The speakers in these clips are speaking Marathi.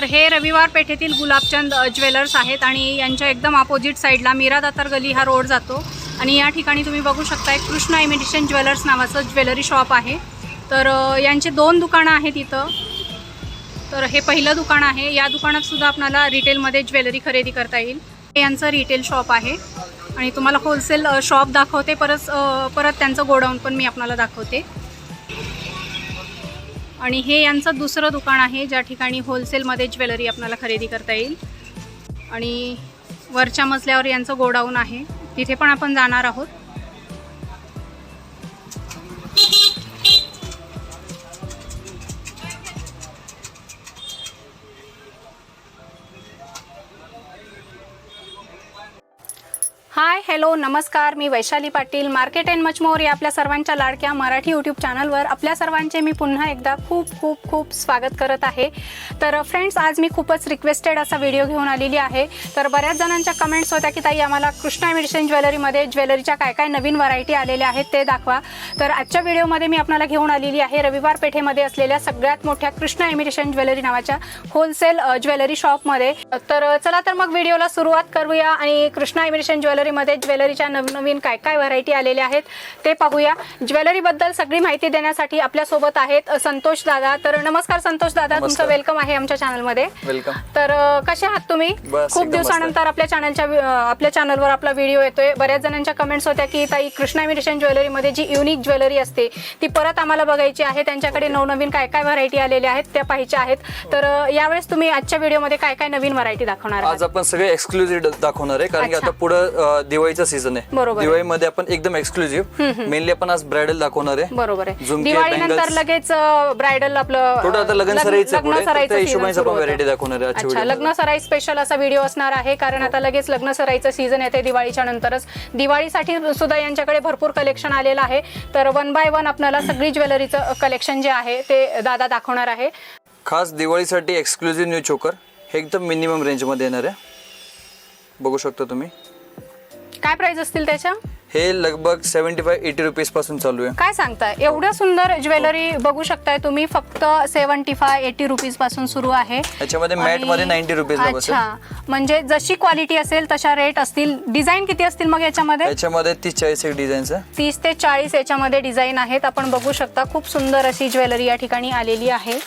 तर हे रविवार पेठेतील गुलाबचंद ज्वेलर्स आहेत आणि यांच्या एकदम अपोजिट साईडला मीरा दातार गली हा रोड जातो. आणि या ठिकाणी तुम्ही बघू शकता एक कृष्णा इमिटेशन ज्वेलर्स नावाचं ज्वेलरी शॉप आहे. तर यांचे दोन दुकानं आहेत इथं. तर हे पहिलं दुकान आहे. या दुकानात सुद्धा आपल्याला रिटेलमध्ये ज्वेलरी खरेदी करता येईल. हे यांचं रिटेल शॉप आहे. आणि तुम्हाला होलसेल शॉप दाखवते. परत परत त्यांचं गोडाऊन पण मी आपल्याला दाखवते. आणि हे यांचं दुसरं दुकान आहे ज्या ठिकाणी होलसेलमध्ये ज्वेलरी आपल्याला खरेदी करता येईल. आणि वरच्या मजल्यावर यांचं गोडाऊन आहे. तिथे पण आपण जाणार आहोत. हाय हॅलो नमस्कार. मी Vaishali Patil. Market and much more या आपल्या सर्वांच्या लाडक्या मराठी यूट्यूब चॅनलवर आपल्या सर्वांचे मी पुन्हा एकदा खूप खूप खूप स्वागत करत आहे. तर फ्रेंड्स आज मी खूपच रिक्वेस्टेड असा व्हिडिओ घेऊन आलेली आहे. तर बऱ्याच जणांच्या कमेंट्स होत्या की ताई आम्हाला कृष्णा मेडिसिन ज्वेलरीमध्ये ज्वेलरीच्या काय काय नवीन व्हरायटी आलेल्या आहेत ते दाखवा. तर आजच्या व्हिडिओमध्ये मी आपल्याला घेऊन आलेली आहे रविवार पेठेमध्ये असलेल्या सगळ्यात मोठ्या कृष्णा इमिटेशन ज्वेलरी नावाच्या होलसेल ज्वेलरी शॉपमध्ये तर चला तर मग व्हिडिओला सुरुवात करूया आणि कृष्णा इमिटेशन ज्वेलरीमध्ये ज्वेलरीच्या नवनवीन काय काय व्हरायटी आलेल्या आहेत ते पाहूया. ज्वेलरीबद्दल सगळी माहिती देण्यासाठी आपल्यासोबत आहेत संतोष दादा. तर नमस्कार संतोष दादा तुमचं. वेलकम आहे आमच्या चॅनलमध्ये वेलकम तर कसे आहात तुम्ही? खूप दिवसानंतर आपल्या चॅनलच्या आपल्या चॅनलवर आपला व्हिडिओ येतोय. बऱ्याच जणांच्या कमेंट्स होत्या की ताई कृष्णा इमिटेशन ज्वेलरीमध्ये जी युनिक ज्वेलरी असते ती परत आम्हाला बघायची आहे. त्यांच्याकडे नवनवीन काय काय व्हरायटी आलेल्या आहेत त्या पाहायच्या आहेत. तर यावेळेस तुम्ही आजच्या व्हिडिओमध्ये काय काय नवीन व्हरायटी दाखवणार आहात? आज आपण सगळे एक्सक्लुझिव्ह दाखवणार आहे. कारण की. आता पुढे दिवाळीचा सीझन आहे. बरोबर आहे. दिवाळीमध्ये आपण एकदम एक्सक्लुझिव्ह मेनली आपण आज ब्रायडल दाखवणार आहे. बरोबर आहे. झुमके, दिवाळीनंतर bangles. लगेच ब्रायडल आपलं टोटल आता लग्न लग्न- सराईचं लग्न पुढे, तर सराईचं त्या season हिशोबाने सुरू आपण होतं. variety दाखवणार आहे आजच्या अच्छा व्हिडिओमध्ये. लग्न सराई स्पेशल असा व्हिडिओ असणार आहे कारण आता लगेच लग्न सराईचं सीझन येते दिवाळीच्या नंतरच. दिवाळीसाठी सुद्धा यांच्याकडे भरपूर कलेक्शन आलेलं आहे. तर वन बाय वन आपल्याला सगळी ज्वेलरीचं कलेक्शन जे आहे ते दादा दाखवणार आहे. खास दिवाळीसाठी एक्सक्लुझिव्ह न्यू चोकर हे एकदम मिनिमम रेंजमध्ये येणार आहे. बघू शकता तुम्ही. काय प्राइस असतील त्याच्या? हे लगभग सेव्हन्टी फाय एटी रुपीजपासून चालू आहे. काय सांगताय? एवढं सुंदर ज्वेलरी बघू शकताय तुम्ही. फक्त सेव्हन्टी फाय एटी रुपीजपासून सुरू आहे. याच्यामध्ये मॅटमध्ये नाईन्टी रुपीज अच्छा. म्हणजे जशी क्वालिटी असेल तशा रेट असतील. डिझाईन किती असतील मग याच्यामध्ये? याच्यामध्ये तीस चाळीस एक डिझाईन्स आहे. तीस ते चाळीस याच्यामध्ये डिझाईन आहेत. आपण बघू शकता खूप सुंदर अशी ज्वेलरी या ठिकाणी आलेली आहे.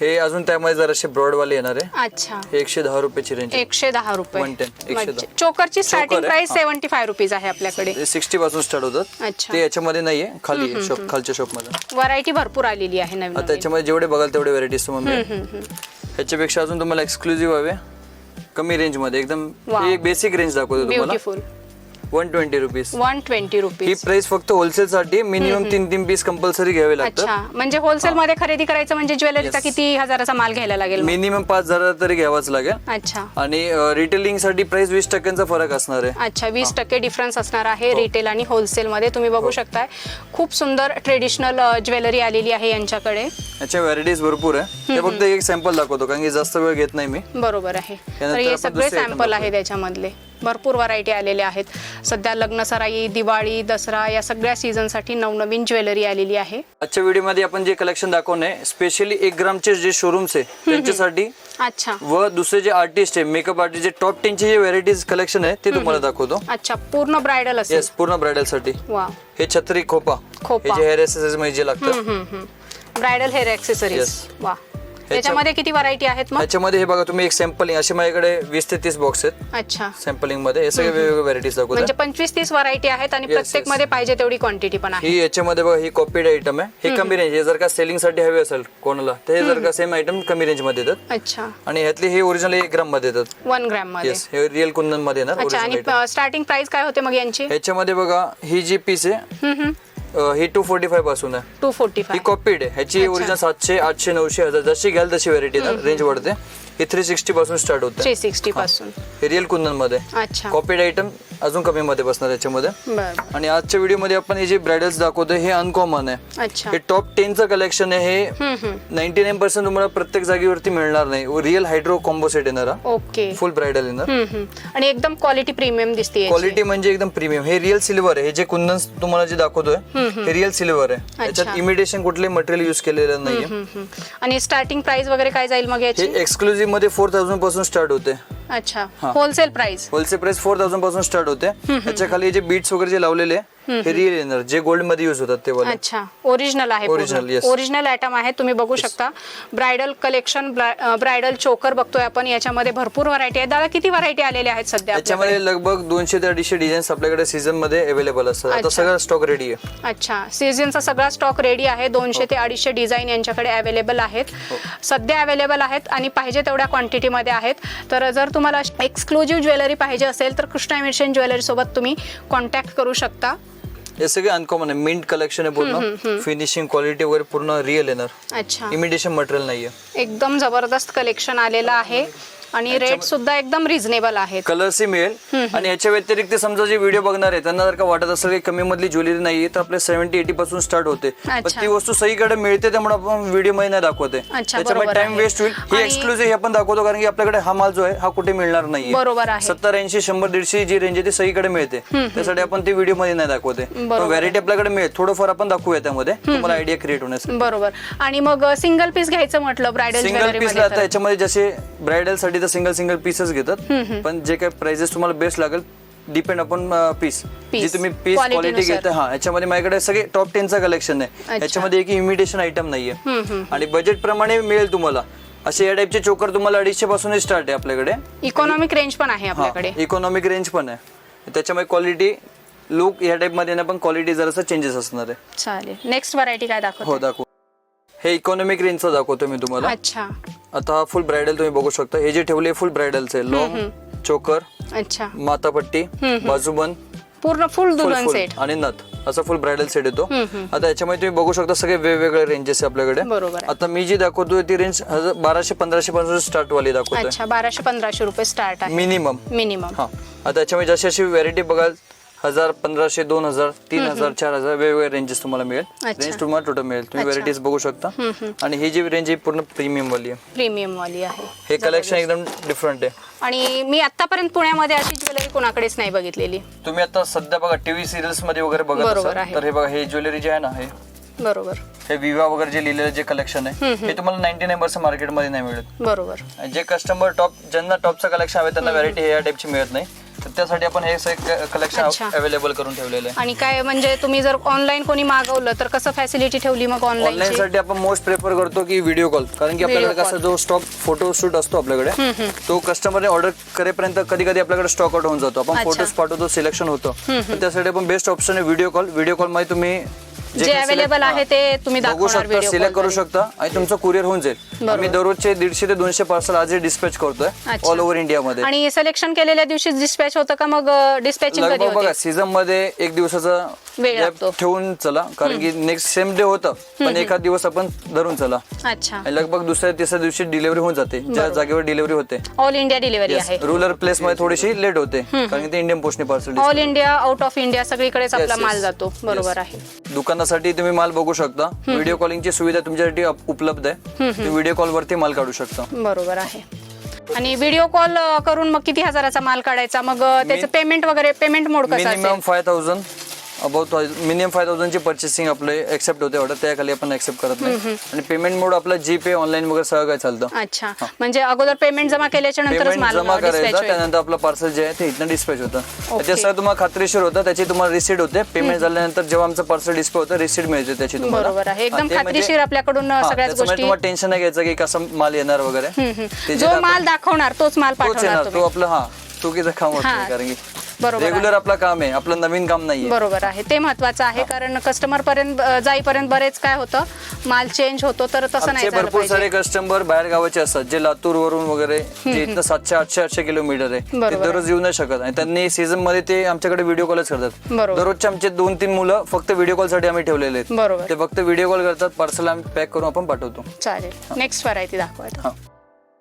हे अजून त्यामध्ये जराशे ब्रॉडवाले येणार आहे अच्छा एकशे दहा रुपयाची रेंज एकशे दहा रुपये 110, एकशे म्हणजे. चोकरची स्टार्टिंग आहे, प्राइस हा. सेव्हन्टी फाय रुपीज आहे आपल्याकडे सिक्स्टी पासून स्टार्ट होतात अच्छा. ते याच्यामध्ये नाहीये खाली आहे शॉप खालच्या शॉपमध्ये व्हरायटी भरपूर आलेली आहे नवीन आता नवीन. याच्यामध्ये जेवढे बघाल तेवढे व्हरायटीज तुम्हाला मिळेल. हम्म, हम्म. ह्याच्यापेक्षा अजून तुम्हाला एक्सक्लुझिव्ह हवे कमी रेंजमध्ये एकदम Wow. ही एक बेसिक रेंज दाखवतो तुम्हाला beautiful one twenty rupees one twenty ही रुपीज प्राइस फक्त होलसेल साठी मिनिमम तीन तीन पीस कंपल्सरी घ्यावे लागतात. अच्छा. म्हणजे होलसेल मध्ये खरेदी करायचं म्हणजे ज्वेलरीचा Yes. किती हजाराचा माल घ्यायला लागेल मग? मिनिमम पाच हजार तरी घ्यावाच लागेल. अच्छा. आणि रिटेलिंगसाठी प्राइस वीस टक्क्यांचा फरक असणार आहे. अच्छा वीस टक्के डिफरन्स असणार आहे हो. रिटेल आणि होलसेल मध्ये. तुम्ही बघू शकताय. खूप सुंदर ट्रेडिशनल ज्वेलरी आलेली आहे यांच्याकडे. याच्या व्हरायटीज भरपूर आहे. ते फक्त एक सॅम्पल दाखवतो कारण की जास्त वेळ घेत नाही मी. बरोबर आहे. तर यानंतर हे आपण सगळे दुसरे item सॅम्पल बघूया. आहेत याच्यामधले. भरपूर व्हरायटी आलेल्या आहेत. सध्या लग्न सराई दिवाळी दसरा या सगळ्या सीझनसाठी नवनवीन ज्वेलरी आलेली आहे. आजच्या व्हिडिओमध्ये आपण जे कलेक्शन दाखवणे स्पेशली एक ग्रामचे जे शोरूम्स आहे त्यांच्यासाठी अच्छा. व दुसरे जे आर्टिस्ट आहे मेकअप आर्टिस्ट जे टॉप टेनचे जे व्हरायटीज कलेक्शन आहे ते तुम्हाला दाखवतो. अच्छा पूर्ण ब्रायडल असेल. येस पूर्ण ब्रायडलसाठी. वा हे छत्री खोपा. खोपा. हे जे हेअर एसेसरीजमध्ये जे लागतं ब्रायडल हेअर ऍक्सेसरीज Yes. वा त्याच्यामध्ये किती व्हरायटी आहेत मग? त्याच्यामध्ये हे बघा तुम्ही एक सॅम्पलिंग असे माझ्याकडे वीस ते तीस बॉक्स आहेत. अच्छा. सॅम्पलिंगमध्ये हे सगळे वेगवेगळे व्हरायटीज दाखवतो म्हणजे पंचवीस तीस व्हरायटी आहेत आणि Yes, प्रत्येक yes. मध्ये पाहिजे तेवढी क्वांटिटी पण आहे. ही याच्यामध्ये बघा ही कॉपीड आयटम आहे. हे कमी रेंज हे जर का सेलिंगसाठी हवे असेल कोणाला हे जर का सेम आयटम कमी रेंजमध्ये येतात अच्छा. आणि ह्यातले हे ओरिजिनल एक ग्राममध्ये येतात वन ग्रॅममध्ये. येस हे रिअल कुंदनमध्ये येणार अच्छा आणि स्टार्टिंग प्राइस काय होते मग यांची? ह्याच्यामध्ये बघा ही जी पीस आहे ही टू फोर्टी फायपासून आहे. टू फोर्टी ही फाय कॉपीड आहे. ह्याची ओरिजिनल सातशे आठशे नऊशे हजार जशी घ्याल तशी व्हरायटी रेंज वाढते. ही थ्री सिक्स्टी पासून स्टार्ट होते थ्री सिक्स्टी पासून. हे रिअल कुंदनमध्ये अच्छा. कॉपीड आयटम अजून कमी मध्ये बसणार याच्यामध्ये. बर आणि आजच्या व्हिडिओमध्ये आपण हे जे ब्रायडल्स दाखवतोय हे अनकॉमन आहे. अच्छा. हे टॉप टेनचं कलेक्शन आहे हे हम्म, हम्म. नाईन्टी नाईन पर्सेंट तुम्हाला प्रत्येक जागेवरती मिळणार नाही. रिअल हायड्रो कॉम्बो सेट येणार हा. ओके फुल ब्रायडल येणार. हम्म, हम्म. आणि एकदम क्वालिटी प्रिमियम दिसते क्वालिटी म्हणजे एकदम प्रीमियम हे रिअल सिल्वर आहे. हे जे कुंदन तुम्हाला जे दाखवतोय हे रिअल सिल्वर आहे. याच्यात इमिटेशन कुठले मटेरियल युज केलेलं नाहीये. आणि स्टार्टिंग प्राइस वगैरे काय जाईल मग हे एक्सक्लुझिव्ह मध्ये फोर थाउजंडपासून स्टार्ट होते अच्छा. Wholesale price wholesale price four थाउजंडपासून start होते. त्याच्याखाली जे बीट्स वगैरे जे लावलेले आहे, हे रिअल येणार जे गोल्डमध्ये युज होतात ते वाले. अच्छा. ओरिजिनल आहे Original, yes. ओरिजिनल आयटम आहे तुम्ही बघू शकता. ब्रायडल कलेक्शन ब्रायडल चोकर बघतोय आपण. याच्यामध्ये भरपूर व्हरायटी आहे. दादा किती व्हरायटी आलेल्या आहेत सध्या आपल्याकडे? याच्यामध्ये लगभग दोनशे ते अडीचशे डिझाईन्स आपल्याकडे सीझनमध्ये अवेलेबल असतात. आता अच्छा. सगळा स्टॉक रेडी आहे. अच्छा. सीझनचा सगळा स्टॉक रेडी आहे. दोनशे ते अडीचशे डिझाईन यांच्याकडे अवेलेबल आहेत. सध्या अवेलेबल आहेत आणि पाहिजे तेवढ्या क्वांटिटीमध्ये आहेत. तर जर तुम्हाला एक्सक्लुझिव्ह ज्वेलरी पाहिजे असेल तर कृष्णा मिशन ज्वेलरी सोबत तुम्ही कॉन्टॅक्ट करू शकता. हे सगळे अनकॉमन आहे. मिंट कलेक्शन आहे पूर्ण. फिनिशिंग क्वालिटी वगैरे पूर्ण रिअल येणार. अच्छा. इमिटेशन मटेरियल नाहीये. एकदम जबरदस्त कलेक्शन आलेलं आहे. आणि रेट सुद्धा एकदम रिझनेबल आहेत. कलर्सही मिळेल. आणि याच्या व्यतिरिक्त समजा जे व्हिडिओ बघणार आहे त्यांना जर का वाटत असेल की कमी मधली ज्वेलरी नाहीये तर आपल्या सेव्हन्टी एटी पासून स्टार्ट होते. पण. ती वस्तू सहीकडे मिळते त्यामुळे आपण व्हिडिओमध्ये नाही दाखवते. अच्छा, त्याच्यामुळे टाइम. वेस्ट होईल. ही एक्सक्लुझिव्ह हे आपण दाखवतो कारण की आपल्याकडे हा माल जो आहे हा कुठे मिळणार नाहीये. बरोबर आहे. सत्तर ऐंशी शंभर दीडशे जी रेंज आहे ती सगळीकडे मिळते. त्यासाठी आपण ती व्हिडिओमध्ये नाही दाखवते. व्हॅरायटी आपल्याकडे मिळेल. थोडंफार आपण दाखवूया त्यामध्ये. तुम्हाला आयडिया क्रिएट होण्यासाठी. बरोबर. आणि मग सिंगल पीस घ्यायचं म्हटलं ब्रायडल सिंगल पीसला आता याच्यामध्ये जसे ब्रायडलसाठी तर सिंगल सिंगल पीसच घेतात. पण जे काही प्राइजेस तुम्हाला बेस्ट लागेल डिपेंड अपॉन पीस जी. तुम्ही पीस क्वालिटी. घेता हा याच्यामध्ये माझ्याकडे सगळे टॉप टेनचं कलेक्शन आहे. याच्यामध्ये एक इमिटेशन आयटम नाहीये. आणि बजेट प्रमाणे मिळेल तुम्हाला. असे या टाईपचे चोकर तुम्हाला अडीचशे पासून स्टार्ट आहे आपल्याकडे. इकॉनॉमिक रेंज पण आहे आपल्याकडे. इकॉनॉमिक रेंज पण आहे. त्याच्यामुळे क्वालिटी लुक या टाईपमध्ये ना पण क्वालिटी जरासं चेंजेस असणार आहे. चालेल. नेक्स्ट व्हरायटी काय दाखवतो हो दाखवू. हे इकॉनॉमिक रेंजचं दाखवतो मी तुम्हाला. अच्छा. आता फुल ब्रायडल तुम्ही बघू शकता. हे जे ठेवले फुल ब्रायडलचे लॉंग चोकर अच्छा. मातापट्टी बाजूबंद पूर्ण फुल दुल्हन सेट आणि नथ. असा फुल ब्रायडल सेट येतो. आता याच्यामध्ये तुम्ही बघू शकता सगळे वेगवेगळे रेंजेस आपल्याकडे. बरोबर. आता मी जी दाखवतोय ती रेंज बाराशे पंधराशे पासून स्टार्ट वाली दाखवतोय. अच्छा बाराशे पंधराशे रुपये स्टार्ट आहे. मिनिमम मिनिमम हा. आता याच्यामध्ये जशी अशी व्हॅरायटी बघाल हजार पंधराशे दोन हजार तीन हजार चार हजार वेगवेगळे रेंजेस तुम्हाला मिळेल. अच्छा. रेंज तुम्हाला टोटल मिळेल. तुम्ही व्हरायटीज बघू शकता. आणि ही जी रेंज आहे पूर्ण प्रीमियम वाली आहे. प्रीमियम वाली आहे. हे कलेक्शन एकदम डिफरंट आहे. आणि मी आतापर्यंत पुण्यामध्ये अशी ज्वेलरी कोणाकडेच नाही बघितलेली. तुम्ही आता सध्या बघा टीव्ही सिरियल्समध्ये वगैरे बघत बरोबर असाल आहे. तर हे बघा हे ज्वेलरी जे आहे ना हे बरोबर. हे विवा वगैरे जे लिहिलेलं जे कलेक्शन आहे हे तुम्हाला नाईन्टी नाईन पर्सेंट मार्केटमध्ये नाही मिळत. बरोबर. जे कस्टमर टॉप ज्यांना टॉपचं कलेक्शन हवे त्यांना व्हरायटी या टाईपची मिळत नाही. तर त्यासाठी आपण हे अच्छा. कलेक्शन अवेलेबल करून ठेवलेलं आहे. आणि काय म्हणजे तुम्ही जर ऑनलाईन कोणी मागवलं तर कसं फॅसिलिटी ठेवली मग ऑनलाईन ऑनलाईन साठी आपण मोस्ट प्रेफर करतो की व्हिडिओ कॉल कारण की आपल्याकडे Video कसा जो स्टॉक फोटो शूट असतो आपल्याकडे तो कस्टमरने ऑर्डर करेपर्यंत कधी कधी आपल्याकडे स्टॉक आउट होऊन जातो. आपण अच्छा. फोटोज पाठवतो सिलेक्शन होतं. तर त्यासाठी आपण बेस्ट ऑप्शन आहे व्हिडिओ कॉल व्हिडिओ कॉलमध्ये तुम्ही जे अवेलेबल आहे ते तुम्ही बघू शकता सिलेक्ट करू शकता. आणि तुमचं कुरिअर होऊन जाईल. आम्ही दररोजचे दीडशे ते दोनशे पार्सल आज डिस्पॅच करतोय. ऑल ओव्हर इंडियामध्ये आणि सिलेक्शन केलेल्या दिवशी डिस्पॅच होतं का मग डिस्पॅचिंग बघा सीझनमध्ये एक दिवसाचा वेळ. ठेवून चला कारण की नेक्स्ट सेम डे होतं पण एखाद दिवस आपण धरून चला. अच्छा. लगभग दुसऱ्या तिसऱ्या दिवशी डिलिव्हरी होऊन जाते ज्या जागेवर डिलिव्हरी होते. ऑल इंडिया डिलिव्हरी आहे. रुरल प्लेस मध्ये थोडीशी लेट होते कारण की ते Indian पोस्टने parcel all India out of India सगळीकडेच आपला. माल जातो. बरोबर. आहे. दुकानासाठी तुम्ही माल बघू शकता. व्हिडिओ कॉलिंगची सुविधा तुमच्यासाठी उप- उपलब्ध आहे. तुम्ही व्हिडिओ कॉल वरती माल काढू शकता. बरोबर आहे. आणि व्हिडिओ कॉल करून मग किती हजाराचा माल काढायचा? मग अ, त्याचं पेमेंट वगैरे पेमेंट मोड कसा minimum five thousand about minimum five थाउजंडची purchasing आपले एक्सेप्ट होते ऑर्डर त्याखाली आपण एक्सेप्ट करत नाही. आणि पेमेंट मोड आपला जीपे ऑनलाईन वगैरे सगळं काय चालतं? अच्छा. म्हणजे अगोदर पेमेंट जमा केल्याच्या पेमेंट माल जमा करायचं. त्यानंतर आपलं पार्सल जे आहे ते इथनं डिस्पॅच होतं. त्याच्या सगळं तुम्हाला खात्रीशीर होतं त्याची तुम्हाला रिसीट होते. पेमेंट झाल्यानंतर जेव्हा आमचं पार्सल डिस्पॅच होतं रिसीट मिळते त्याची तुम्हाला. बरोबर आहे. एकदम ते म्हणजे- खात्रीशीर आपल्याकडून सगळ्याच गोष्टी. तुम्हाला टेन्शन नाही घ्यायचं की कसं माल येणार वगैरे. ते जे जो माल दाखवणार तोच माल पाठवणार तो आपलं हा चुकीचं काम होत कारण की बरोबर रेग्युलर आपलं काम आहे आपलं नवीन काम नाहीये. बरोबर आहे. ते महत्वाचं आहे कारण कस्टमर पर्यंत अ, जाईपर्यंत बरेच काय होतं माल चेंज होतो तर तसं नाही आमचे झालं भरपूर पाहिजे. सारे कस्टमर बाहेर गावाचे असतात जे लातूर वरून वगैरे जे इथनं सातशे आठशे आठशे किलोमीटर आहे ते बरोबर दररोज येऊ नाही शकत. आणि त्यांनी सीझनमध्ये ते आमच्याकडे व्हिडिओ कॉलच करतात. बरोबर. दररोजचे आमचे दोन तीन मुलं फक्त व्हिडिओ कॉलसाठी आम्ही ठेवलेले आहेत. बरोबर. ते फक्त व्हिडिओ कॉल करतात पार्सल आम्ही पॅक करून आपण पाठवतो. चालेल. नेक्स्ट व्हरायटी दाखवा आता. हा.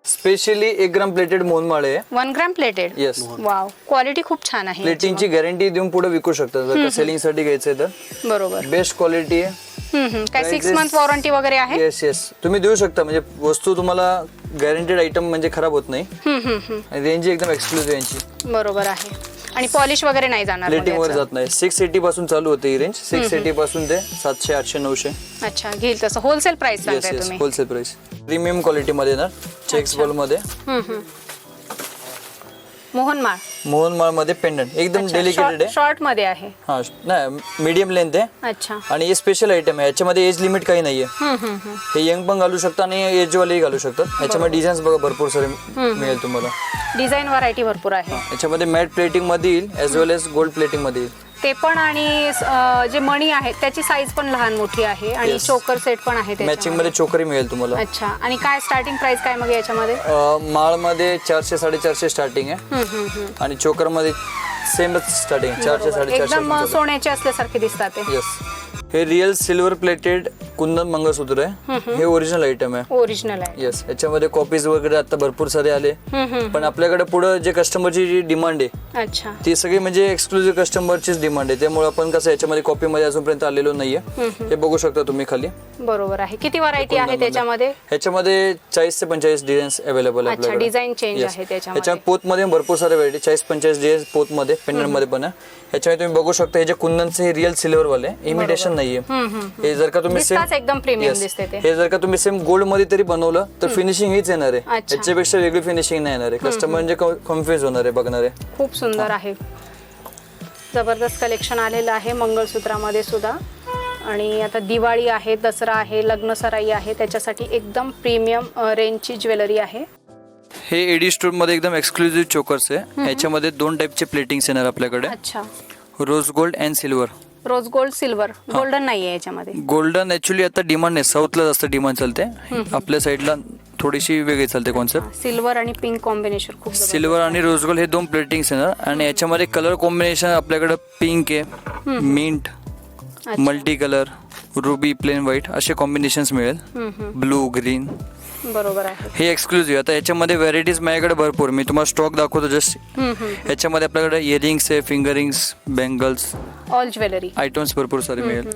स्पेशली एक ग्राम प्लेटेड मोनमाळे आहे one gram plated yes wow quality खूप छान आहे. प्लेटिंगची गॅरंटी देऊन पुढे विकू शकता. जर सेलिंगसाठी घ्यायचंय तर. बरोबर. बेस्ट क्वालिटी आहे. हम्म, हम्म. काय सिक्स मंथ वॉरंटी वगैरे आहे? येस येस तुम्ही देऊ शकता. म्हणजे वस्तू तुम्हाला गॅरंटेड आयटम म्हणजे खराब होत नाही. हम्म, हम्म, हम्म. रेंज एकदम एक्सक्लुझिव्ह यांची. बरोबर आहे. आणि पॉलिश वगैरे नाही जाणार प्लेटिंग वर. जात नाही. सिक्स एटी पासून चालू होते ही रेंज सिक्स एटी पासून ते सातशे आठशे नऊशे. अच्छा घेईल तसं. होलसेल प्राइस सांगताय तुम्ही. होलसेल प्राइस प्रीमियम क्वालिटी मध्ये येणार. चेक्स बॉलमध्ये. हम्म, हम्म. मोहनमाळ. मोहनमाळमध्ये पेंडंट एकदम डेलिकेटेड आहे. शॉर्टमध्ये आहे. हा नाही मीडियम लेंथ आहे. अच्छा. आणि हे स्पेशल आयटम आहे. याच्यामध्ये एज लिमिट काही नाहीये. हम्म, हम्म, हम्म. हे यंग पण घालू शकता आणि एज वालेही घालू शकतात. याच्यामध्ये डिझाईन्स बघा भरपूर सारे मिळेल तुम्हाला. डिझाईन व्हरायटी भरपूर आहे. याच्यामध्ये मॅट प्लेटिंगमध्ये येईल एज वेल एज गोल्ड प्लेटिंगमध्ये येईल ते पण आणि अं, जे मणी आहेत त्याची साईज पण लहान मोठी आहे आणि Yes. चोकर सेट पण आहे मॅचिंग त्याच्यामध्ये. मध्ये चोकरी मिळेल तुम्हाला अच्छा आणि काय स्टार्टिंग प्राइस काय मग याच्यामध्ये माळमध्ये चारशे साडेचारशे स्टार्टिंग आहे हम्म, हम्म, हम्म. आणि चोकरमध्ये सेमच स्टार्टिंग चारशे बरोबर. एकदम अं, साडेचारशे सोन्याचे असल्यासारखे दिसतात ते येस हे real silver plated kundan mangalsutra आहे. हे ओरिजिनल आयटम आहे. ओरिजिनल आहे. येस याच्यामध्ये कॉपीज वगैरे आता भरपूर सारे आले. पण आपल्याकडे पुढे जे कस्टमरची जी डिमांड आहे अच्छा. ती सगळी म्हणजे एक्सक्लुझिव्ह कस्टमरचीच डिमांड आहे. त्यामुळे आपण कसं याच्यामध्ये कॉपीमध्ये अजूनपर्यंत आलेलो नाहीये. हे बघू शकता तुम्ही खाली. बरोबर आहे. किती व्हरायटी आहे त्याच्यामध्ये? ह्याच्यामध्ये चाळीस ते पंचेचाळीस डिझाईन्स अवेलेबल आहे डिझाईन चेंज. आहे त्याच्यामध्ये. ह्याच्या पोत मध्ये भरपूर सारे व्हरायटी चाळीस पंचेचाळीस डिझाईन पोत मध्ये पेंडंटमध्ये पण आहे. ह्याच्यामध्ये तुम्ही बघू शकता हे जे कुंदनचे हे रिअल सिल्वर वाले इमिटेशन नाहीये. हे जर का तुम्ही सेम एकदम प्रीमियम दिसते ते. हे जर का तुम्ही सेम गोल्डमध्ये तरी बनवलं तर फिनिशिंग हीच येणार आहे. अच्छा. याच्यापेक्षा वेगळी फिनिशिंग नाही येणार आहे. कस्टमर म्हणजे कन्फ्युज होणार आहे बघणार आहे. खूप सुंदर आहे. जबरदस्त कलेक्शन आलेलं आहे मंगळसूत्रामध्ये सुद्धा. आणि आता दिवाळी आहे दसरा आहे लग्न सराई आहे त्याच्यासाठी एकदम प्रीमियम रेंजची ज्वेलरी आहे. हे एडी स्टोरमध्ये एकदम एक्सक्लुझिव्ह चोकर्स आहे. याच्यामध्ये दोन टाईपचे प्लेटिंग्स येणार आपल्याकडे. अच्छा. Rose gold and silver rose gold silver. Golden नाही आहे याच्यामध्ये. गोल्डन ऍक्च्युली आता डिमांड नाही. साऊथला जास्त डिमांड चालते. आपल्या साईडला थोडीशी वेगळी चालते कॉन्सेप्ट सिल्वर आणि पिंक कॉम्बिनेशन खूप. सिल्वर आणि रोज गोल्ड हे दोन प्लेटिंग्स येणार आणि याच्यामध्ये कलर कॉम्बिनेशन आपल्याकडे पिंक आहे mint multi colour ruby plain white असे कॉम्बिनेशन्स मिळेल. ब्लू ग्रीन बरोबर आहे. हे एक्सक्लुझिव्ह आता याच्यामध्ये व्हरायटीज माझ्याकडे भरपूर मी तुम्हाला स्टॉक दाखवतो जस्ट. याच्यामध्ये आपल्याकडे इयरिंग्स आहे finger rings bangles all jewellery items भरपूर सारे मिळेल.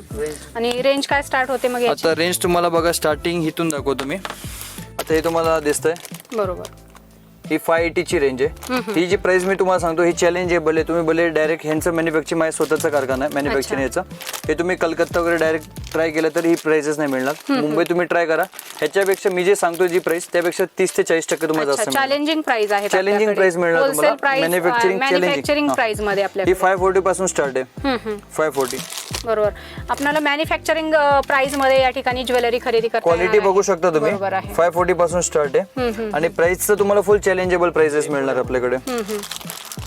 आणि रेंज काय स्टार्ट होते मग आता रेंज तुम्हाला बघा स्टार्टिंग इथून दाखवतो मी. आता हे तुम्हाला दिसतंय. बरोबर. ही फाय एटीची रेंज आहे. ही जी प्राइस मी तुम्हाला सांगतो ही चॅलेंज आहे भले. तुम्ही भले डायरेक्ट ह्यांचं मॅन्युफॅक्चरिंग माझ्या स्वतःचा कारखाना आहे मॅन्युफॅक्चरिंग याचा. हे तुम्ही कलकत्ता वगैरे डायरेक्ट ट्राय केलं तर ही प्राइसेस नाही मिळणार. मुंबई तुम्ही ट्राय करा. ह्याच्यापेक्षा मी जे सांगतो जी प्राइस त्यापेक्षा तीस ते चाळीस टक्के तुम्हाला जास्त. चॅलेंजिंग प्राइस आहे चॅलेंजिंग प्राइस मिळणार तुम्हाला. मॅन्युफॅक्चरिंग मॅन्युफॅक्चरिंग प्राइसमध्ये ही. आपल्याकडे. फाय फोर्टी पासून स्टार्ट आहे. फाय फोर्टी बरोबर. आपल्याला मॅन्युफॅक्चरिंग प्राइसमध्ये या ठिकाणी ज्वेलरी खरेदी करता क्वालिटी. बघू शकता तुम्ही. फाय फोर्टी पासून स्टार्ट आहे. आणि प्राइसचं तुम्हाला फुल चॅलेंजेबल प्राइसेस मिळणार आपल्याकडे.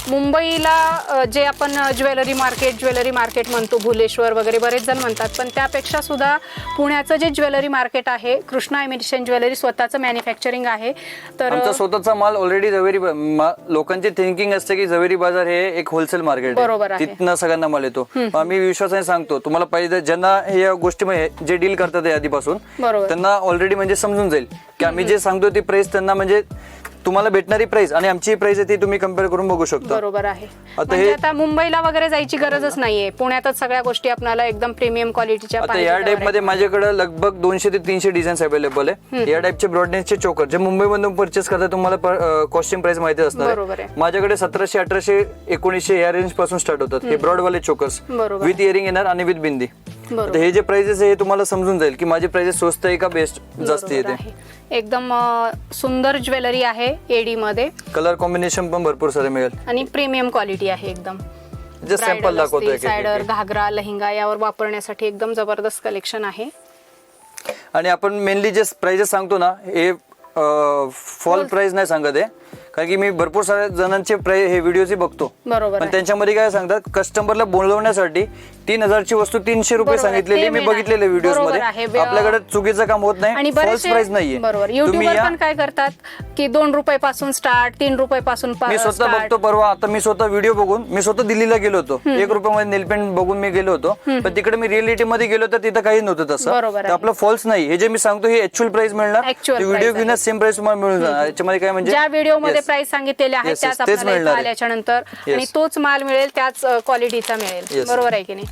मुंबईला अ, जे आपण ज्वेलरी मार्केट ज्वेलरी मार्केट म्हणतो भुलेश्वर वगैरे बरेच जण म्हणतात. पण त्यापेक्षा सुद्धा पुण्याचं जे ज्वेलरी मार्केट आहे कृष्णा इमिटेशन ज्वेलरी स्वतःचं मॅन्युफॅक्चरिंग आहे. तर आमचा स्वतःचा माल ऑलरेडी जवेरी ब- मा- लोकांची थिंकिंग असते की जवेरी बाजार हे एक होलसेल मार्केट बरोबर आहे. तिथनं सगळ्यांना माल येतो. मग आम्ही विश्वासाने सांगतो तुम्हाला पाहिजे ज्यांना हे या गोष्टी म्हणजे जे डील करतात हे आधीपासून बरोबर. त्यांना ऑलरेडी म्हणजे समजून जाईल. की आम्ही जे सांगतो ती प्राइस त्यांना म्हणजे तुम्हाला भेटणारी प्राइस आणि आमची प्राइस आहे ती तुम्ही कंपेअर करून बघू शकता. बरोबर आहे. आता म्हणजे हे- आता मुंबईला वगैरे जायची गरजच नाहीये. पुण्यातच सगळ्या गोष्टी आपल्याला एकदम प्रीमियम क्वालिटीच्या आता या टाइपमध्ये माझ्याकडे लगभग दोनशे ते तीनशे डिझाईन्स अवेलेबल आहे. या टाइपचे ब्रॉडनेसचे चोकर जे मुंबईमधून परचेस करतात तुम्हाला कॉस्टिंग प्राइस माहिती असणार बरोबर आहे. आहे. माझ्याकडे सतराशे अठराशे एकोणीसशे या रेंजपासून स्टार्ट होतात. हे ब्रॉड वाले चोकर्स बरोबर. विथ इयरिंग येणार आणि विथ बिंदी. हे जे प्राइसेस आहे हे तुम्हाला समजून जाईल की माझे प्राइसेस स्वस्त आहे का बेस्ट जास्त येते. आहे. एकदम अ, सुंदर ज्वेलरी आहे एडी मध्ये. कलर कॉम्बिनेशन पण भरपूर सारे मिळेल. आणि प्रीमियम क्वालिटी आहे एकदम. जे सॅम्पल दाखवतोय एक- एक- सायडर एक- घागरा लेहंगा यावर वापरण्यासाठी एकदम जबरदस्त कलेक्शन आहे. आणि आपण मेनली जे प्राइजेस सांगतो ना हे फॉल प्राइस नाही सांगत आहे कारण की मी भरपूर साऱ्या जणांचे प्राइस हे व्हिडिओज बघतो. बरोबर पण आहे. त्यांच्यामध्ये काय सांगतात कस्टमरला बोलवण्यासाठी तीन हजारची वस्तू तीनशे रुपये बरोबर आहे. सांगितलेली ते मी. बघितलेले व्हिडिओ बरोबर मध्ये आहे. ब- आपल्याकडे चुकीचं काम होत आणि नाही फॉल्स बरेचसे प्राइस नाहीये बरोबर तुम्ही युट्यूबवर या पण काय करतात की दोन रुपये पासून स्टार्ट तीन रुपये पासून मी स्वतः बघतो परवा आता मी स्वतः व्हिडिओ बघून मी स्वतः दिल्लीला गेलो होतो एक रुपयामध्ये नेलपेंट बघून मी गेलो होतो पण तिकडे मी रिअलिटी मध्ये गेलो तर तिथं काही नव्हतं तसं बरोबर तर आहे. आपलं फॉल्स नाही हे जे मी सांगतो हे ऍक्च्युअल प्राइस मिळणार Actual व्हिडिओ घेऊन आहे. सेम प्राइस तुम्हाला मिळून जाणार याच्यामध्ये काय म्हणजे ज्या व्हिडिओमध्ये Yes. प्राइस सांगितलेले Yes, त्याच तेच आपल्याला इथं मिळणार आहे. आल्याच्यानंतर Yes. आणि तोच माल मिळेल त्याच क्वालिटीचा मिळेल Yes. बरोबर आहे की नाही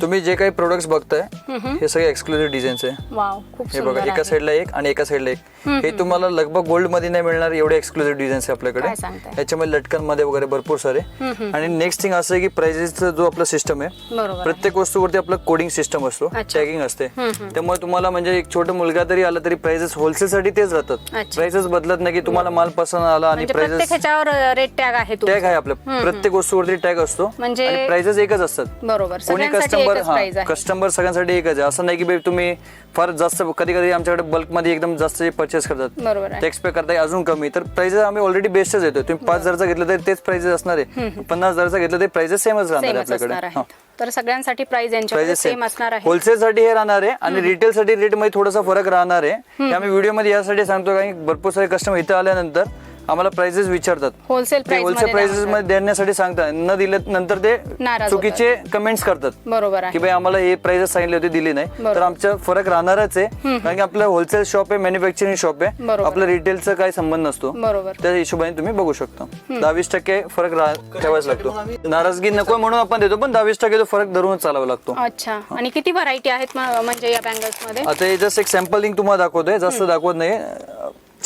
तुम्ही जे काही प्रोडक्ट्स बघताय हे सगळे एक्सक्लुझिव्ह डिझाईन्स आहे. वाव खूप हे बघा सुंदर एका आहे. साईडला एक आणि एका साईडला एक. हे तुम्हाला लगभग गोल्डमध्ये नाही मिळणार एवढे एक्सक्लुझिव्ह डिझाईन्स आहे आपल्याकडे. काय सांगताय? याच्यामध्ये लटकनमध्ये वगैरे भरपूर सारे. आणि नेक्स्ट थिंग असं आहे की प्राइजेसचा जो आपला सिस्टम आहे बरोबर आहे. प्रत्येक वस्तूवरती आपलं कोडिंग सिस्टम असतो अच्छा. टॅगिंग असते. त्यामुळे तुम्हाला म्हणजे एक छोटा मुलगा तरी आला तरी प्राइजेस होलसेल साठी तेच राहतात. अच्छा. प्राइसेस बदलत नाही की तुम्हाला माल पसंत आला आणि म्हणजे प्रत्येक प्राइजेस ह्याच्यावर रेट टॅग आहे तू टॅग आहे आपल्या प्रत्येक वस्तूवरती टॅग असतो म्हणजे- आणि प्राइजेस एकच असतात. बरोबर. कोणी सगळ्यांसाठी कस्टमर एकच हा प्राइस आहे. कस्टमर सगळ्यांसाठी एकच आहे. असं नाही की तुम्ही फार जास्त कधी कधी आमच्याकडे bulk मध्ये एकदम जास्त परचेस करतात बरोबर आहे. ते एक्सपेक्ट करताय अजून कमी. तर प्राइजेस आम्ही ऑलरेडी बेस्टच येतो तुम्ही पाच हजारचा घेतलं तरी तेच प्राइजेस असणार आहे. पन्नास हजारचा घेतलं तरी प्राइजेस सेमच राहणार आहे सेमच असणार आपल्याकडे तर सगळ्यांसाठी प्राइस यांच्याकडे प्राइजेस सेम असणार आहे. होलसेल साठी हे राहणार आहे आणि रिटेल साठी रेटमध्ये थोडासा फरक राहणार आहे. हे आम्ही व्हिडिओमध्ये यासाठी सांगतो कारण की भरपूर सारे कस्टमर इथं आल्यानंतर आम्हाला प्राइजेस विचारतात. होलसेल ते होलसेल प्राइसेस मध्ये देण्यासाठी सांगतात. न दिले नंतर ते नाराज चुकीचे कमेंट्स करतात. बरोबर की भाई आम्हाला हे प्राइसेस सांगितले होते दिली नाही. तर आमचा फरक राहणारच आहे. कारण की आपलं होलसेल शॉप आहे मॅन्युफॅक्चरिंग शॉप आहे. आपलं रिटेलचा काही संबंध नसतो. बरोबर. त्या हिशोबाने तुम्ही बघू शकता. दहा वीस टक्के फरक ठेवायच लागतो. नाराजगी नको म्हणून आपण देतो पण दहा वीस टक्के तो फरक धरूनच चालावा लागतो. अच्छा. आणि किती व्हरायटी आहेत म्हणजे या बँगल्समध्ये? आता हे जस्ट एक सॅम्पलिंग तुम्हाला दाखवतोय. जास्त दाखवत नाही.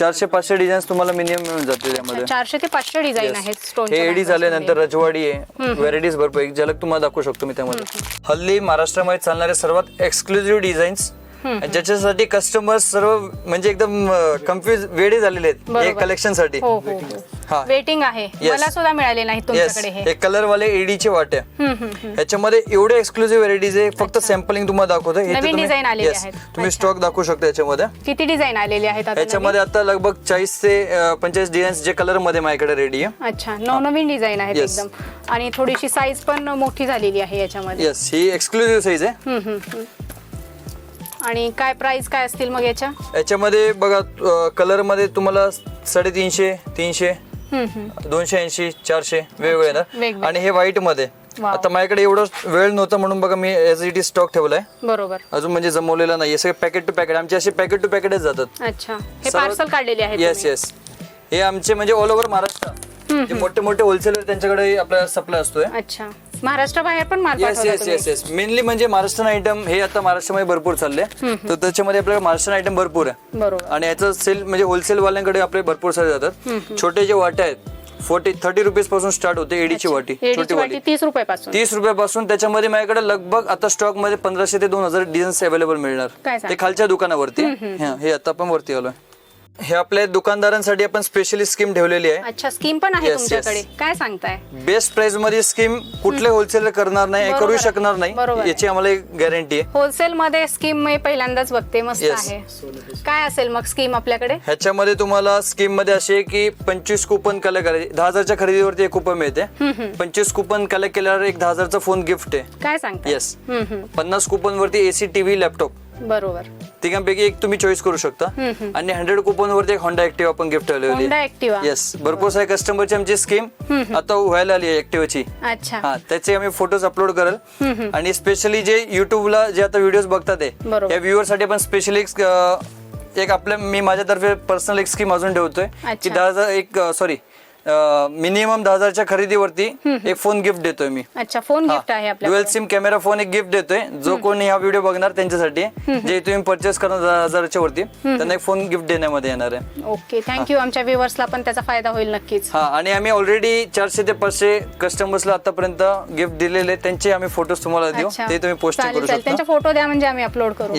चारशे पाचशे डिझाईन्स तुम्हाला मिनिमम मिळून जाते त्यामध्ये चारशे ते पाचशे डिझाईन आहेत हे एडी झाले नंतर रजवाडी आहे. व्हेरायटीज भरपूर एक झलक तुम्हाला दाखवू शकतो मी त्यामध्ये. हल्ली महाराष्ट्रामध्ये चालणारे सर्वात एक्सक्लुझिव्ह डिझाईन्स ज्याच्यासाठी कस्टमर सर्व म्हणजे एकदम कन्फ्युज वेळे झालेले आहेत हे. कलेक्शनसाठी. हो हो हा. हो. वेटिंग आहे. Yes. मला सुद्धा मिळाले नाही येस तुमच्याकडे हे. हे कलर वाले एडीचे वाटे. याच्यामध्ये एवढे एक्सक्लुझिव्ह व्हेरायटीज आहे. फक्त सॅम्पलिंग तुम्हाला दाखवतोय हे ते नवीन तुम्ही- design आलेले आहेत. तुम्ही. स्टॉक दाखवू शकता याच्यामध्ये. किती डिझाईन आलेले आहेत? याच्यामध्ये आता लगभग चाळीस ते पंचेचाळीस डिझाईन्स जे कलरमध्ये माझ्याकडे रेडी आहे. अच्छा. नवनवीन डिझाईन आहेत. एकदम. आणि थोडीशी साईज पण मोठी झालेली आहे याच्यामध्ये. येस ही एक्सक्लुझिव्ह साईज आहे. आणि काय प्राइस काय असतील मग याच्या? याच्यामध्ये बघा कलरमध्ये तुम्हाला साडेतीनशे तीनशे. दोनशे ऐंशी चारशे वेगवेगळे येणार वेगवेगळे. आणि हे व्हाईटमध्ये. आता माझ्याकडे एवढं वेळ नव्हता म्हणून बघा मी एज इट इज स्टॉक ठेवलाय. बरोबर. अजून म्हणजे जमवलेला नाही सगळे पॅकेट टू पॅकेट आमचे असे पॅकेट टू पॅकेटच जातात. अच्छा. हे सर्व- पार्सल काढलेले आहेत येस? येस हे आमचे म्हणजे ऑल ओव्हर महाराष्ट्र. मोठे मोठे होलसेलर त्यांच्याकडे आपला सप्लाय असतोय. अच्छा. महाराष्ट्र बाहेर पण माल येस पाठवला येस तुम्ही? येस येस मेनली म्हणजे महाराष्ट्रीयन आयटम हे आता महाराष्ट्रामध्ये भरपूर चालले तर त्याच्यामध्ये आपल्याला महाराष्ट्रीयन आयटम भरपूर आहे. बरोबर. आणि याचं सेल म्हणजे होलसेल वाल्यांकडे आपले भरपूर सारे जातात. छोटे जे वाटे आहेत फोर्टी थर्टी रुपीजपासून स्टार्ट होते एडीची वाटी एडीची छोटी वाटी. वाटी तीस रुपयापासून. तीस रुपयापासून त्याच्यामध्ये माझ्याकडे लगभग आता स्टॉकमध्ये पंधराशे ते दोन हजार डिझाईन्स अवेलेबल मिळणार. सांगता? ते खालच्या दुकानावरती. हा, हे आता आपण वरती आलोय. हे आपल्या दुकानदारांसाठी आपण स्पेशली स्कीम ठेवलेली आहे. अच्छा स्कीम पण आहे Yes, yes. तुमच्याकडे. काय सांगताय? बेस्ट प्राइसमध्ये स्कीम कुठले होलसेलर करणार नाही बरोबर करू आहे. शकणार बरोबर नाही आहे. याची आम्हाला एक गॅरंटी आहे. होलसेल मध्ये स्कीम मी पहिल्यांदाच बघते मस्त Yes. आहे. काय असेल मग स्कीम आपल्याकडे? ह्याच्यामध्ये तुम्हाला स्कीममध्ये अशी आहे की पंचवीस कुपन कलेक्ट करायचे. दहा हजारच्या खरेदीवरती एक कुपन मिळते. पंचवीस कुपन कलेक्ट केल्यावर एक दहा हजारचा फोन गिफ्ट आहे. काय सांगताय? येस हम्म, हम्म. पन्नास कुपन वरती एसी टीव्ही लॅपटॉप बरोबर. तिघांपैकी एक तुम्ही चॉईस करू शकता. आणि हंड्रेड कुपन वरती एक होंडा ऍक्टिव्हा आपण गिफ्ट ठेवलेली होंडा ऍक्टिवा येस भरपूर सारे कस्टमरची आमची स्कीम आता व्हायला आली आहे ऍक्टिव्हाची अच्छा. हा त्याचे आम्ही फोटोज अपलोड करेल. आणि स्पेशली जे युट्यूबला जे आता व्हिडिओ बघतात आहे बरोबर. या व्ह्युअरसाठी आपण स्पेशली एक आपल्या मी माझ्यातर्फे पर्सनल एक स्कीम अजून ठेवतोय. अच्छा. की दहा हजार एक सॉरी मिनिमम दहा हजारच्या खरेदीवरती एक फोन गिफ्ट देतोय मी. अच्छा फोन गिफ्ट आहे ड्युएल सिम कॅमेरा फोन एक गिफ्ट देतोय. जो कोणी हा व्हिडिओ बघणार त्यांच्यासाठी जे तुम्ही परचेस करणार दहा हजाराच्या वरती त्यांना एक फोन गिफ्ट देण्यामध्ये येणार आहे. ओके थँक्यू आमच्या व्ह्युअर्सला पण त्याचा फायदा होईल नक्कीच. हा आणि आम्ही ऑलरेडी चारशे ते पाचशे कस्टमर्सला आतापर्यंत गिफ्ट दिलेले त्यांचे आम्ही फोटोज तुम्हाला देऊ. ते तुम्ही पोस्ट करू शकता. त्यांचे फोटो द्या म्हणजे आम्ही अपलोड करू.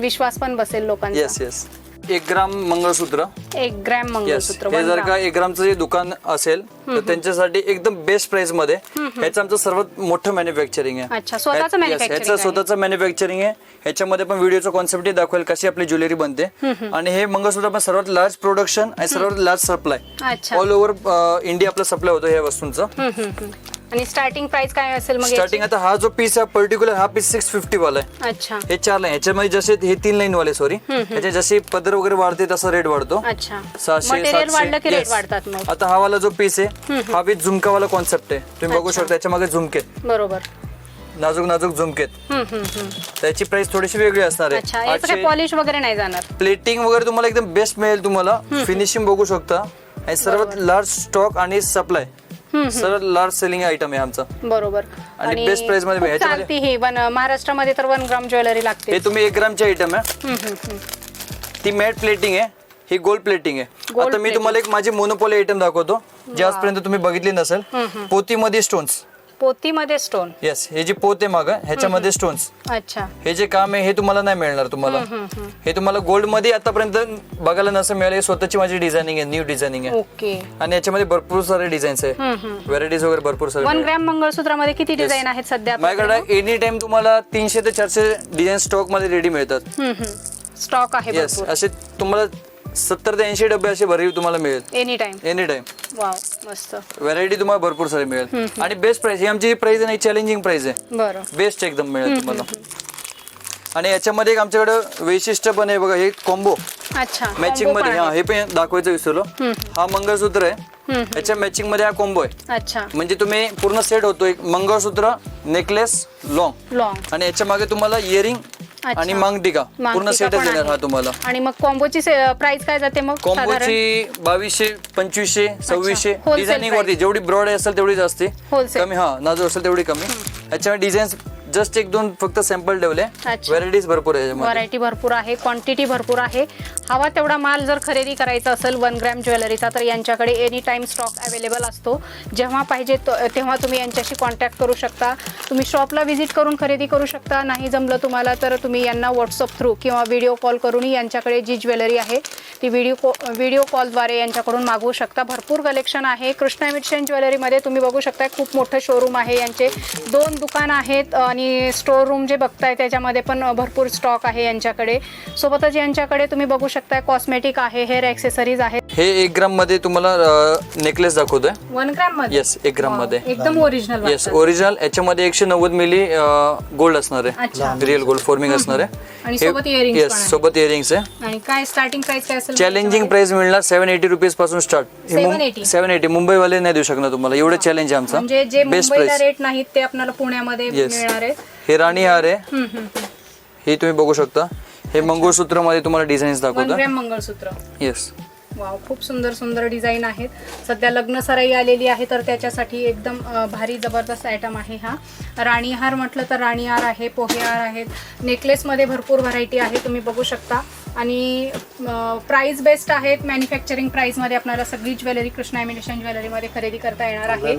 विश्वास पण बसेल येस लोकांचा येस एक ग्राम मंगळसूत्र. एक ग्रॅम येस मंगळसूत्र हे one जर. का एक ग्रामचं जे दुकान असेल तर त्यांच्यासाठी एकदम बेस्ट प्राइसमध्ये ह्याचं आमचं सर्वात मोठं मॅन्युफॅक्चरिंग आहे. अच्छा, स्वतःचं ह्या- yes, manufacturing ह्याचं आहे. स्वतःचं मॅन्युफॅक्चरिंग आहे. ह्याच्यामध्ये पण व्हिडिओचा कॉन्सेप्ट दाखवेल कशी आपली ज्वेलरी बनते. आणि हे मंगळसूत्र आपण सर्वात लार्ज प्रोडक्शन आणि सर्वात लार्ज सप्लाय अच्छा. ऑल ओव्हर इंडिया आपला सप्लाय होतो ह्या वस्तूंचं. हम्म, हम्म, हम्म. आणि स्टार्टिंग प्राइस काय असेल मग स्टार्टिंग आता हा जो पीस आहे पर्टिक्युलर हा पीस सिक्स फिफ्टी वाला आहे? अच्छा. हे चार लाईन ह्याच्यामध्ये जसे हे तीन लाईन वाले सॉरी ह्याचे जसे पदर वगैरे वाढते तसा रेट वाढतो. अच्छा. सहाशे मटेरियल वाढलं की सातशे रेट yes. वाढतात मग? आता हा वाला जो पीस आहे हा झुमका वाला कॉन्सेप्ट आहे. तुम्ही बघू अच्छा. शकता त्याच्यामागे झुमके. बरोबर. नाजूक नाजूक झुमकेत हम्म, हम्म, हम्म. त्याची प्राइस थोडीशी वेगळी असणार अच्छा आहे याचं काय पॉलिश वगैरे नाही जाणार? प्लेटिंग वगैरे तुम्हाला एकदम बेस्ट मिळेल तुम्हाला. फिनिशिंग बघू शकता. आणि सर्वात लार्ज स्टॉक आणि सप्लाय सर्वात लार्ज सेलिंग आयटम आहे आमचा. बरोबर. आणि best price मध्ये खूप ह्याच्यामध्ये- चालती ही. वन महाराष्ट्रामध्ये तर वन ग्राम ज्वेलरी लागते. हे तुम्ही एक ग्रामचे आयटम आहे. हम्म, हम्म, हम्म. ती मॅट प्लेटिंग आहे. ही गोल्ड प्लेटिंग आहे. Gold आता मी. तुम्हाला एक माझी मोनोपॉली आयटम दाखवतो. जे आजपर्यंत तुम्ही बघितली नसेल. पोतीमध्ये स्टोन्स पोतीमध्ये स्टोन येस हे जे पोत आहे माग ह्याच्यामध्ये स्टोन्स अच्छा. हे जे काम आहे हे तुम्हाला नाही मिळणार तुम्हाला. हे तुम्हाला गोल्डमध्ये आतापर्यंत बघायला नसं मिळालं हे स्वतःची माझी डिझायनिंग आहे न्यू डिझायनिंग आहे. ओके आणि याच्यामध्ये भरपूर सारे डिझाईन्स आहे. व्हरायटीज वगैरे भरपूर सारे वन ग्रॅम मंगळसूत्रामध्ये किती डिझाईन आहेत सध्या माझ्याकडे एनी टाइम तुम्हाला तीनशे ते चारशे डिझाईन स्टॉकमध्ये रेडी मिळतात. स्टॉक आहे येस असे तुम्हाला सत्तर ते ऐंशी डबे असे भरीव तुम्हाला मिळेल. Any time any time wow मस्त. व्हरायटी तुम्हाला भरपूर सारी मिळेल. आणि बेस्ट प्राइस ही आमची प्राइस आहे चॅलेंजिंग प्राइस आहे. बरं. बेस्ट एकदम मिळेल तुम्हाला. आणि याच्यामध्ये एक आमच्याकडे वैशिष्ट्य पण आहे बघा हे कॉम्बो अच्छा मॅचिंग combo मध्ये पण हा आहे. हे पण दाखवायचं विसरलो. हा मंगळसूत्र आहे. याच्या मॅचिंगमध्ये हा कॉम्बो आहे. अच्छा. म्हणजे तुम्ही पूर्ण सेट होतो. एक मंगळसूत्र नेकलेस लॉंग लॉंग आणि याच्या मागे तुम्हाला इयरिंग आणि मांगटिका मांगटिका पूर्ण सेटच पण देणार आहे. हा तुम्हाला. आणि मग कॉम्बोची प्राइस काय जाते मग? साधारण? कॉम्बोची बावीसशे पंचवीसशे सव्वीसशे. Wholesale designing price. वरती जेवढी ब्रॉड असेल तेवढी जास्त Wholesale. कमी हा नाजूक असेल तेवढी कमी. याच्यामध्ये डिझाईन जस्ट एक दोन फक्त सॅम्पल ठेवले. अच्छा. व्हरायटीज भरपूर आहे याच्यामध्ये. व्हरायटी भरपूर आहे क्वांटिटी भरपूर आहे. हवा तेवढा माल जर खरेदी करायचा असेल वन ग्रॅम ज्वेलरीचा तर यांच्याकडे एनी टाइम स्टॉक अवेलेबल असतो. जेव्हा पाहिजे तो- तेव्हा तुम्ही यांच्याशी कॉन्टॅक्ट करू शकता. तुम्ही शॉपला व्हिजिट करून खरेदी करू शकता. नाही जमलं तुम्हाला तर तुम्ही यांना व्हॉट्सअप थ्रू किंवा व्हिडिओ कॉल करूनही यांच्याकडे जी ज्वेलरी आहे ती व्हिडिओ कॉ व्हिडिओ कॉलद्वारे यांच्याकडून मागवू शकता. भरपूर कलेक्शन आहे. कृष्णा मिशन ज्वेलरीमध्ये तुम्ही बघू शकता खूप मोठं शोरूम आहे. यांचे दोन दुकान आहेत आणि स्टोर रूम जे बघताय त्याच्यामध्ये पण भरपूर स्टॉक आहे यांच्याकडे. सोबतच यांच्याकडे तुम्ही बघू शकता कॉस्मेटिक आहे हेअर ॲक्सेसरीज आहेत. हे एक ग्राममध्ये तुम्हाला नेकलेस दाखवतोय. वन ग्रॅममध्ये? येस एक ग्राममध्ये. एकदम ओरिजिनल येस ओरिजिनल याच्यामध्ये एकशे नव्वद मिली गोल्ड असणार अच्छा. आहे रिअल गोल्ड फॉर्मिंग असणार आणि आहे सोबत earrings पण येस आहे. सोबत इयरिंग्स आहे. आणि काय स्टार्टिंग प्राइस काय असेल? चॅलेंजिंग प्राइस मिळणार सेव्हन एटी रुपीजपासून स्टार्ट 780? सेव्हन एटी मुंबईवाले नाही देऊ शकणार तुम्हाला. एवढं चॅलेंज आहे आमचा. म्हणजे जे बेस्ट मुंबईला प्राइस रेट नाहीत ते आपल्याला पुण्यामध्ये Yes. मिळणार आहेत हे राणी हार आहे. हम्म, हम्म, हम्म. हे तुम्ही बघू शकता. हे मंगळसूत्रमध्ये तुम्हाला डिझाईन्स वन दाखवतो ग्रॅम मंगळसूत्र. येस वाव खूप सुंदर सुंदर डिझाईन आहेत. सध्या लग्न सराई आलेली आहे तर त्याच्यासाठी एकदम अ, भारी जबरदस्त आयटम आहे हा. राणीहार म्हटलं तर राणीहार आहे पोहेहार आहेत. नेकलेसमध्ये भरपूर व्हरायटी आहे तुम्ही बघू शकता. आणि प्राइस बेस्ट आहेत. मॅन्युफॅक्चरिंग प्राइसमध्ये आपल्याला सगळी ज्वेलरी कृष्णा इमिटेशन ज्वेलरीमध्ये खरेदी करता येणार आहे.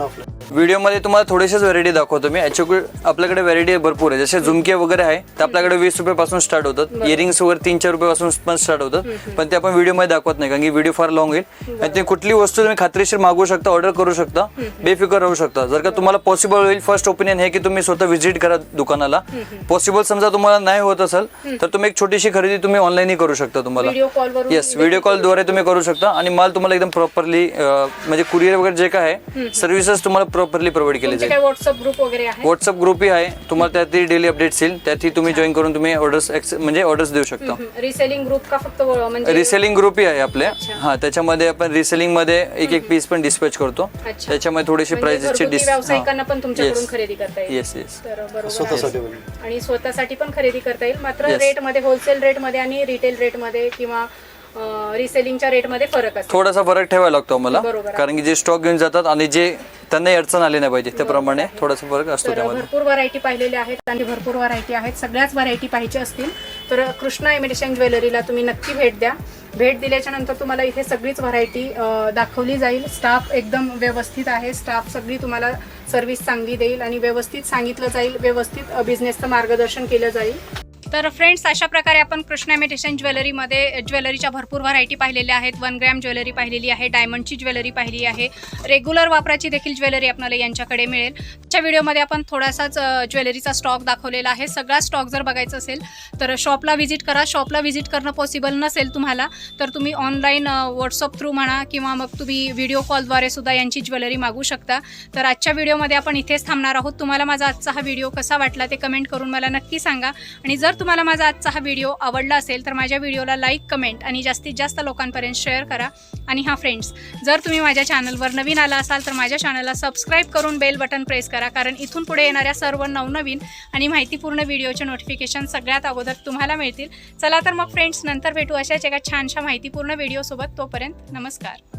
व्हिडिओमध्ये तुम्हाला थोडेसेच व्हरायटी दाखवतो मी. याच्याकडे आपल्याकडे व्हरायटी भरपूर आहे. जसे झुमके वगैरे आहे तर आपल्याकडे वीस रुपये पासून स्टार्ट होतात. इयरिंग्स वगैरे तीन चार रुपये पासून पण स्टार्ट होतात. पण ते आपण व्हिडिओमध्ये दाखवत नाही कारण की व्हिडिओ फार लॉंग होईल. आणि ते कुठली वस्तू तुम्ही खात्रीशीर मागवू शकता ऑर्डर करू शकता बेफिकर राहू शकता. जर का तुम्हाला पॉसिबल होईल फर्स्ट ओपिनियन हे की तुम्ही स्वतः व्हिजिट करा दुकानाला. पॉसिबल समजा तुम्हाला नाही होत असेल तर तुम्ही एक छोटीशी खरेदी तुम्ही ऑनलाईनही करू शकता तुम्हाला. व्हिडिओ येस व्हिडिओ कॉलद्वारे तुम्ही करू शकता. आणि माल तुम्हाला एकदम प्रॉपरली म्हणजे कुरिअर वगैरे जे काय आहे सर्व्हिसेस तुम्हाला प्रॉपरली प्रोव्हाइड केले जाईल. काय व्हॉट्सअप ग्रुप वगैरे आहे? व्हॉट्सअप ग्रुपही आहे. तुम्हाला त्यातही डेली अपडेट्स येईल. त्यातही तुम्ही जॉईन करून तुम्ही ऑर्डर्स म्हणजे ऑर्डर्स देऊ शकता. रिसेलिंग ग्रुप का फक्त व- म्हणजे रिसेलिंग ग्रुपही आहे आपल्या हा त्याच्यामध्ये आपण रिसेलिंगमध्ये एक एक पीस पण डिस्पॅच करतो. त्याच्यामध्ये थोडीशी म्हणजे प्राइसची घरगुती व्यावसायिकांना पण तुमच्याकडून खरेदी करता येईल. Yes yes. आणि स्वतःसाठी पण खरेदी करता येईल. मात्र रेटमध्ये होलसेल रेटमध्ये आणि रिटेल रेटमध्ये किंवा रिसेलिंगच्या रेटमध्ये फरक असतो. थोडासा फरक ठेवायला लागतो आम्हाला बरोबर आहे. कारण की जे स्टॉक घेऊन जातात आणि जे त्यांनाही अडचण आली नाही पाहिजे त्याप्रमाणे थोडासा फरक असतो तर त्यामध्ये. भरपूर व्हरायटी पाहिलेल्या आहेत आणि भरपूर व्हरायटी आहेत. सगळ्याच व्हरायटी पाहिजे असतील. तर कृष्णा इमिटेशन ज्वेलरीला तुम्ही नक्की भेट द्या. भेट दिल्याच्या नंतर तुम्हाला इथे सगळीच व्हरायटी दाखवली जाईल. स्टाफ एकदम व्यवस्थित आहे. स्टाफ सगळी तुम्हाला सर्व्हिस चांगली देईल आणि व्यवस्थित सांगितलं जाईल. व्यवस्थित बिझनेसचं मार्गदर्शन केलं जाईल. तर फ्रेंड्स अशा प्रकारे आपण कृष्णा इमिटेशन ज्वेलरीमध्ये ज्वेलरीच्या भरपूर व्हरायटी पाहिलेल्या आहेत. वन ग्रॅम ज्वेलरी पाहिलेली आहे डायमंडची ज्वेलरी पाहिली आहे. रेग्युलर वापराची देखील ज्वेलरी आपल्याला यांच्याकडे मिळेल. आजच्या व्हिडिओमध्ये आपण थोडासाच ज्वेलरीचा स्टॉक दाखवलेला आहे. सगळा स्टॉक जर बघायचा असेल तर शॉपला व्हिजिट करा. शॉपला व्हिजिट करणं पॉसिबल नसेल तुम्हाला तर तुम्ही ऑनलाईन व्हॉट्सअप थ्रू म्हणा किंवा मग तुम्ही व्हिडिओ कॉलद्वारे सुद्धा यांची ज्वेलरी मागू शकता. तर आजच्या व्हिडिओमध्ये आपण इथेच थांबणार आहोत. तुम्हाला माझा आजचा हा व्हिडिओ कसा वाटला ते कमेंट करून मला नक्की सांगा. आणि जर तुम्हाला माझा आजचा हा व्हिडिओ आवडला असेल तर माझ्या व्हिडिओला लाईक कमेंट आणि जास्तीत जास्त लोकांपर्यंत शेअर करा आणि हा फ्रेंड्स जर तुम्ही माझ्या चॅनलवर नवीन आला असाल तर माझ्या चॅनलला सबस्क्राईब करून बेल बटन प्रेस करा कारण इथून पुढे येणाऱ्या सर्व नवनवीन आणि माहितीपूर्ण व्हिडिओचे नोटिफिकेशन सगळ्यात अगोदर तुम्हाला मिळतील. चला तर मग फ्रेंड्स नंतर भेटू अशाच एका छानशा माहितीपूर्ण व्हिडिओसोबत तोपर्यंत नमस्कार.